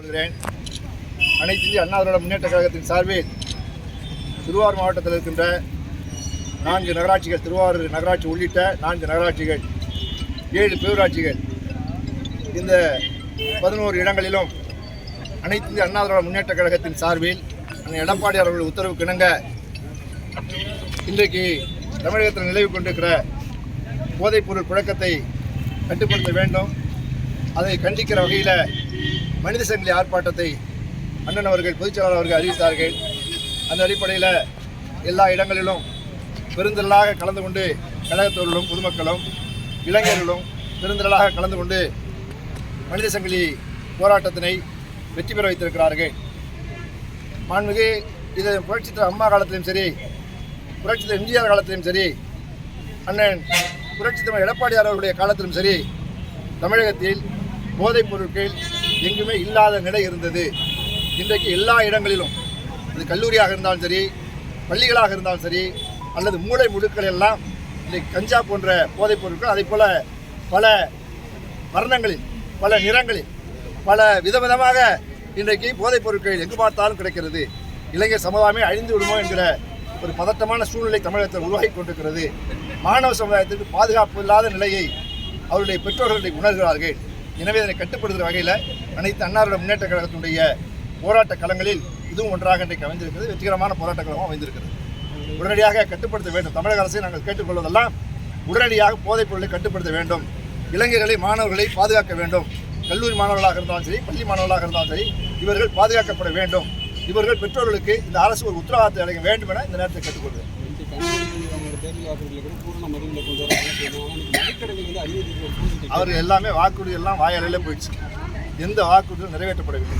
கொள்கிறேன். அனைத்து இந்திய அண்ணா திராவிட முன்னேற்ற கழகத்தின் சார்பில் திருவாரூர் மாவட்டத்தில் இருக்கின்ற நான்கு நகராட்சிகள் திருவாரூர் நகராட்சி உள்ளிட்ட நான்கு நகராட்சிகள் ஏழு பேரூராட்சிகள் இந்த பதினோரு இடங்களிலும் அனைத்து இந்திய அண்ணா திராவிட முன்னேற்ற கழகத்தின் சார்பில் அண்ணன் எடப்பாடி அவர்கள் உத்தரவுக்கு இணங்க இன்றைக்கு தமிழகத்தில் நிலவி கொண்டிருக்கிற போதைப்பொருள் புழக்கத்தை கட்டுப்படுத்த வேண்டும். அதை கண்டிக்கிற வகையில் மனித சங்கிலி ஆர்ப்பாட்டத்தை அண்ணன் அவர்கள் பொதுச்செயலாளர் அவர்கள் அறிவித்தார்கள். அந்த அடிப்படையில் எல்லா இடங்களிலும் பெருந்திரளாக கலந்து கொண்டு கழகத்தோர்களும் பொதுமக்களும் இளைஞர்களும் பெருந்திரளாக கலந்து கொண்டு மனித சங்கிலி போராட்டத்தினை வெற்றி பெற வைத்திருக்கிறார்கள். மாண்புமிகு இது புரட்சித்தர அம்மா காலத்திலும் சரி புரட்சித்தர எம்ஜிஆர் காலத்திலும் சரி அண்ணன் புரட்சித்தமிழ் எடப்பாடியார் அவர்களுடைய காலத்திலும் சரி தமிழகத்தில் போதைப் பொருட்கள் எங்குமே இல்லாத நிலை இருந்தது. இன்றைக்கு எல்லா இடங்களிலும் அது கல்லூரியாக இருந்தாலும் சரி பள்ளிகளாக இருந்தாலும் சரி அல்லது மூளை முடுக்கள் எல்லாம் இன்றைக்கு கஞ்சா போன்ற போதைப் பொருட்கள் அதே போல் பல வர்ணங்களில் பல நிறங்களில் பல விதவிதமாக இன்றைக்கு போதைப் பொருட்கள் எங்கு பார்த்தாலும் கிடைக்கிறது. இளைஞர் சமுதாயமே அழிந்து விடுமோ என்கிற ஒரு பதட்டமான சூழ்நிலை தமிழகத்தில் உருவாகி கொண்டிருக்கிறது. மாணவ சமுதாயத்திற்கு பாதுகாப்பு இல்லாத நிலையை அவருடைய பெற்றோர்களை உணர்கிறார்கள். எனவே அதனை கட்டுப்படுத்துகிற வகையில் அனைத்து அன்னாரோட முன்னேற்ற கழகத்தினுடைய போராட்ட களங்களில் இதுவும் ஒன்றாக இன்றைக்கு அமைந்திருக்கிறது. வெற்றிகரமான போராட்ட களமும் அமைந்திருக்கிறது. உடனடியாக கட்டுப்படுத்த வேண்டும். தமிழக அரசை நாங்கள் கேட்டுக்கொள்வதெல்லாம் உடனடியாக போதைப் பொருளை கட்டுப்படுத்த வேண்டும். இளைஞர்களை மாணவர்களை பாதுகாக்க வேண்டும். கல்லூரி மாணவர்களாக இருந்தாலும் சரி பள்ளி மாணவர்களாக இருந்தாலும் சரி இவர்கள் பாதுகாக்கப்பட வேண்டும். இவர்கள் பெற்றோர்களுக்கு இந்த அரசு ஒரு உத்தரவாதத்தை அளிக்க வேண்டும் என இந்த நேரத்தை கேட்டுக்கொள்கிறேன். அவர் எல்லாமே வாக்குறுதி எல்லாம் வாயாலையில் போயிடுச்சு. எந்த வாக்குறுதியும் நிறைவேற்றப்படவில்லை.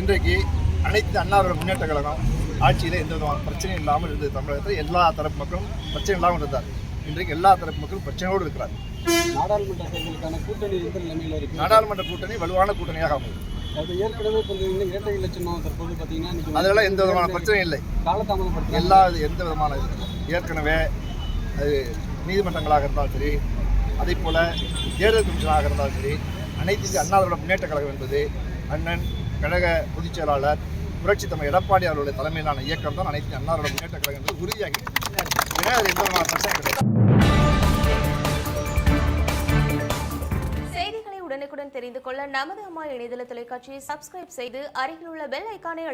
இன்றைக்கு அனைத்து அன்னாரோட முன்னேற்ற கழகம் ஆட்சியில் எந்த விதமான பிரச்சனையும் இல்லாமல் இருந்தது. தமிழகத்தில் எல்லா தரப்பு மக்களும் பிரச்சனை இல்லாமல் இருந்தார் இன்றைக்கு எல்லா தரப்பு மக்களும் பிரச்சனையோடு இருக்கிறார். நாடாளுமன்ற தேர்தலுக்கான கூட்டணி எந்த நிலைமையில் இருக்கு? நாடாளுமன்ற கூட்டணி வலுவான கூட்டணியாக அமையும். அது ஏற்கனவே இரட்டை தற்போது பார்த்தீங்கன்னா இன்னைக்கு அதெல்லாம் எந்த விதமான பிரச்சனையும் இல்லை. காலதாமதப்படுத்தி எல்லா எந்த விதமான. ஏற்கனவே அது நீதிமன்றங்களாக இருந்தாலும் சரி அதே போல் தேர்தல் கமிஷனாக இருந்தாலும் சரி அனைத்து இந்திய அண்ணா திராவிட முன்னேற்ற கழகம் என்பது அண்ணன் கழக பொதுச் செயலாளர் புரட்சி தமிழ் எடப்பாடி அவர்களுடைய தலைமையிலான இயக்கம் தான் அனைத்து அண்ணாரோட முன்னேற்ற கழகம் என்பது உறுதியாகி செய்திகளை உடனுக்குடன் தெரிந்து கொள்ள நமது அம்மா இணையதள தொலைக்காட்சியை சப்ஸ்கிரைப் செய்து அருகில் உள்ள பெல் ஐக்கானை